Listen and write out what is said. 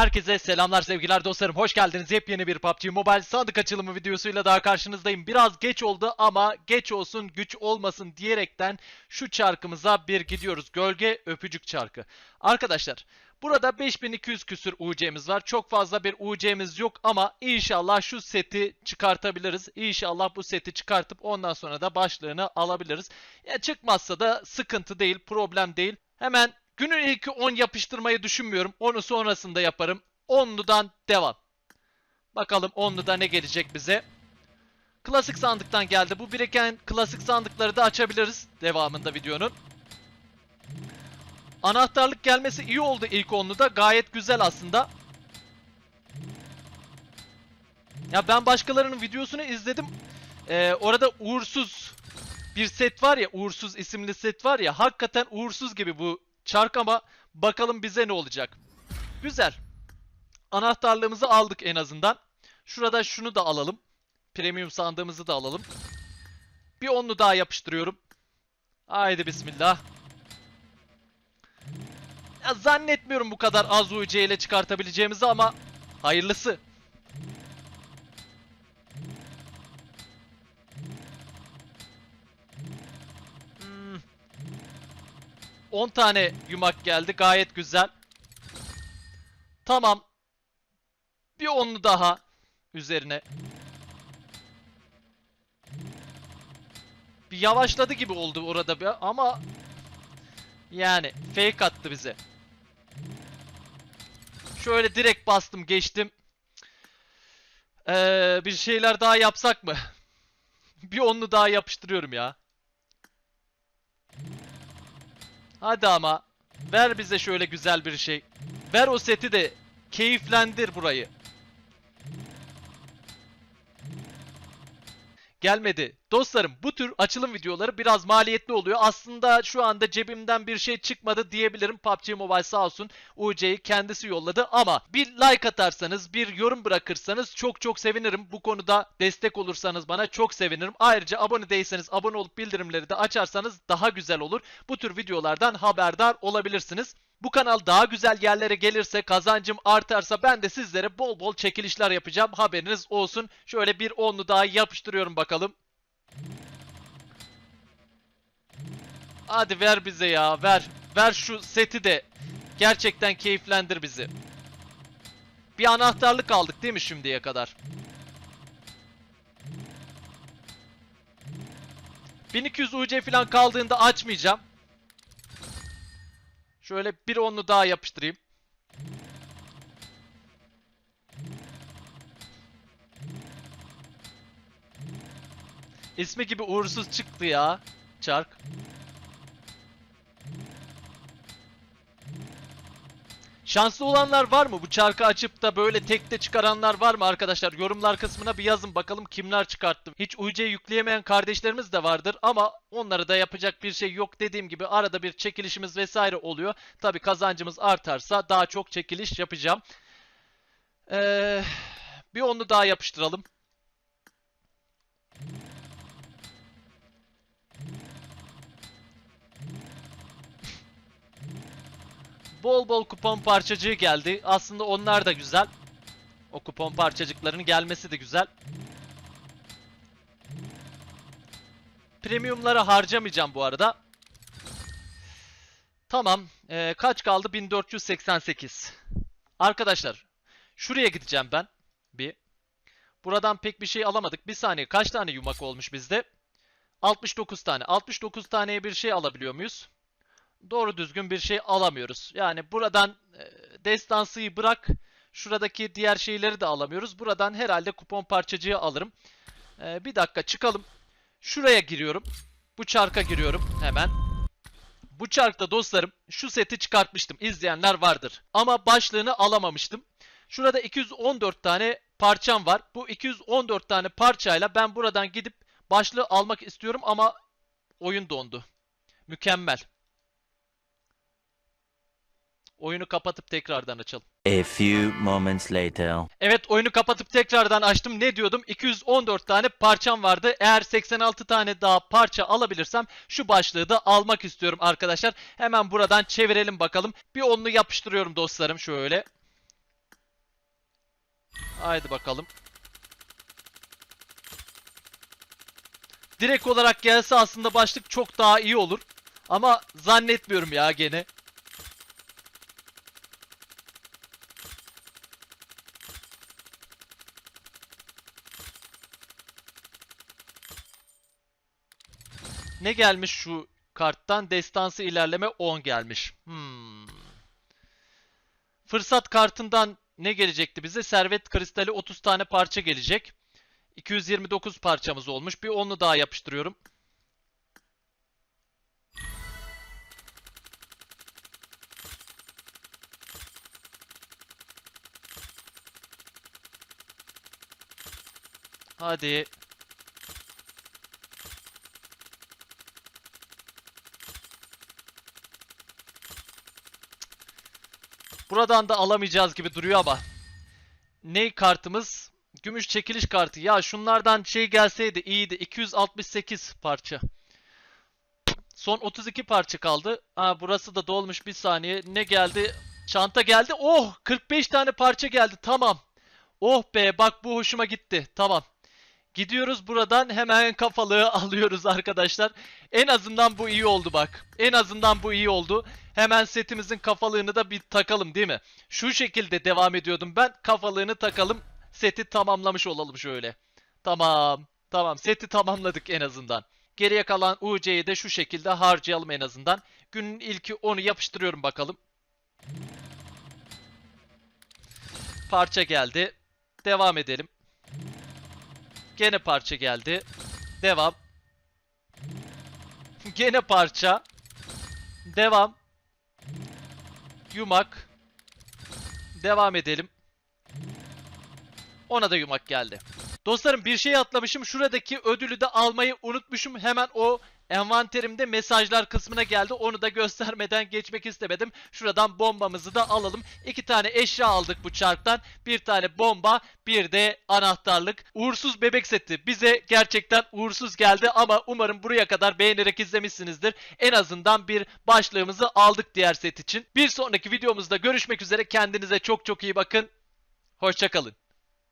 Herkese selamlar sevgiler dostlarım. Hoş geldiniz. Yepyeni bir PUBG Mobile sandık açılımı videosuyla daha karşınızdayım. Biraz geç oldu ama geç olsun güç olmasın diyerekten şu çarkımıza bir gidiyoruz. Gölge öpücük çarkı. Arkadaşlar burada 5200 küsür UC'miz var. Çok fazla bir UC'miz yok ama inşallah şu seti çıkartabiliriz. İnşallah bu seti çıkartıp ondan sonra da başlığını alabiliriz. Ya çıkmazsa da sıkıntı değil, problem değil. Hemen günün ilki 10 yapıştırmayı düşünmüyorum. Onu sonrasında yaparım. 10'ludan devam. Bakalım 10'luda ne gelecek bize. Klasik sandıktan geldi. Bu biriken klasik sandıkları da açabiliriz devamında videonun. Anahtarlık gelmesi iyi oldu ilk 10'luda. Gayet güzel aslında. Ya ben başkalarının videosunu izledim. Ee, orada uğursuz bir set var ya, uğursuz isimli set var ya. Hakikaten uğursuz gibi bu çark ama bakalım bize ne olacak. Güzel. Anahtarlığımızı aldık en azından. Şurada şunu da alalım. Premium sandığımızı da alalım. Bir onlu daha yapıştırıyorum. Haydi bismillah. Ya zannetmiyorum bu kadar az UC ile çıkartabileceğimizi ama hayırlısı. 10 tane yumak geldi. Gayet güzel. Tamam. Bir onlu daha üzerine. Bir yavaşladı gibi oldu orada bir ama yani fake attı bize. Şöyle direkt bastım geçtim. Ee, bir şeyler daha yapsak mı? bir onlu daha yapıştırıyorum ya. Hadi ama. Ver bize şöyle güzel bir şey. Ver o seti de keyiflendir burayı. Gelmedi. Dostlarım bu tür açılım videoları biraz maliyetli oluyor. Aslında şu anda cebimden bir şey çıkmadı diyebilirim. PUBG Mobile sağ olsun UC'yi kendisi yolladı ama bir like atarsanız, bir yorum bırakırsanız çok çok sevinirim. Bu konuda destek olursanız bana çok sevinirim. Ayrıca abone değilseniz abone olup bildirimleri de açarsanız daha güzel olur. Bu tür videolardan haberdar olabilirsiniz. Bu kanal daha güzel yerlere gelirse, kazancım artarsa ben de sizlere bol bol çekilişler yapacağım. Haberiniz olsun. Şöyle bir onlu daha yapıştırıyorum bakalım. Hadi ver bize ya, ver. Ver şu seti de. Gerçekten keyiflendir bizi. Bir anahtarlık aldık değil mi şimdiye kadar? 1200 UC falan kaldığında açmayacağım. Şöyle bir onlu daha yapıştırayım. İsmi gibi uğursuz çıktı ya. Çark. Şanslı olanlar var mı? Bu çarkı açıp da böyle tekte çıkaranlar var mı arkadaşlar? Yorumlar kısmına bir yazın bakalım kimler çıkarttı. Hiç UC yükleyemeyen kardeşlerimiz de vardır ama onlara da yapacak bir şey yok. Dediğim gibi arada bir çekilişimiz vesaire oluyor. Tabi kazancımız artarsa daha çok çekiliş yapacağım. Ee, bir onu daha yapıştıralım. Bol bol kupon parçacığı geldi. Aslında onlar da güzel. O kupon parçacıklarının gelmesi de güzel. Premiumları harcamayacağım bu arada. Tamam. Ee, kaç kaldı? 1488. Arkadaşlar. Şuraya gideceğim ben. Bir. Buradan pek bir şey alamadık. Bir saniye. Kaç tane yumak olmuş bizde? 69 tane. 69 taneye bir şey alabiliyor muyuz? Doğru düzgün bir şey alamıyoruz. Yani buradan e, destansıyı bırak. Şuradaki diğer şeyleri de alamıyoruz. Buradan herhalde kupon parçacığı alırım. E, bir dakika çıkalım. Şuraya giriyorum. Bu çarka giriyorum hemen. Bu çarkta dostlarım şu seti çıkartmıştım. İzleyenler vardır. Ama başlığını alamamıştım. Şurada 214 tane parçam var. Bu 214 tane parçayla ben buradan gidip başlığı almak istiyorum ama oyun dondu. Mükemmel. Oyunu kapatıp tekrardan açalım. A few moments later. Evet oyunu kapatıp tekrardan açtım. Ne diyordum? 214 tane parçam vardı. Eğer 86 tane daha parça alabilirsem şu başlığı da almak istiyorum arkadaşlar. Hemen buradan çevirelim bakalım. Bir onlu yapıştırıyorum dostlarım şöyle. Haydi bakalım. Direkt olarak gelse aslında başlık çok daha iyi olur. Ama zannetmiyorum ya gene. Ne gelmiş şu karttan? Destansı ilerleme 10 gelmiş. Hmm. Fırsat kartından ne gelecekti bize? Servet kristali 30 tane parça gelecek. 229 parçamız olmuş. Bir onu daha yapıştırıyorum. Hadi. Buradan da alamayacağız gibi duruyor ama. Ne kartımız? Gümüş çekiliş kartı. Ya şunlardan şey gelseydi iyiydi. 268 parça. Son 32 parça kaldı. Ha burası da dolmuş bir saniye. Ne geldi? Çanta geldi. Oh 45 tane parça geldi. Tamam. Oh be bak bu hoşuma gitti. Tamam. Gidiyoruz buradan hemen kafalığı alıyoruz arkadaşlar. En azından bu iyi oldu bak. En azından bu iyi oldu. Hemen setimizin kafalığını da bir takalım değil mi? Şu şekilde devam ediyordum ben. Kafalığını takalım. Seti tamamlamış olalım şöyle. Tamam. Tamam seti tamamladık en azından. Geriye kalan UC'yi de şu şekilde harcayalım en azından. Günün ilki onu yapıştırıyorum bakalım. Parça geldi. Devam edelim. Gene parça geldi. Devam. Gene parça. Devam. Yumak. Devam edelim. Ona da yumak geldi. Dostlarım bir şey atlamışım. Şuradaki ödülü de almayı unutmuşum. Hemen o envanterimde mesajlar kısmına geldi. Onu da göstermeden geçmek istemedim. Şuradan bombamızı da alalım. İki tane eşya aldık bu çarktan. Bir tane bomba, bir de anahtarlık. Uğursuz bebek seti. Bize gerçekten uğursuz geldi ama umarım buraya kadar beğenerek izlemişsinizdir. En azından bir başlığımızı aldık diğer set için. Bir sonraki videomuzda görüşmek üzere. Kendinize çok çok iyi bakın. Hoşçakalın.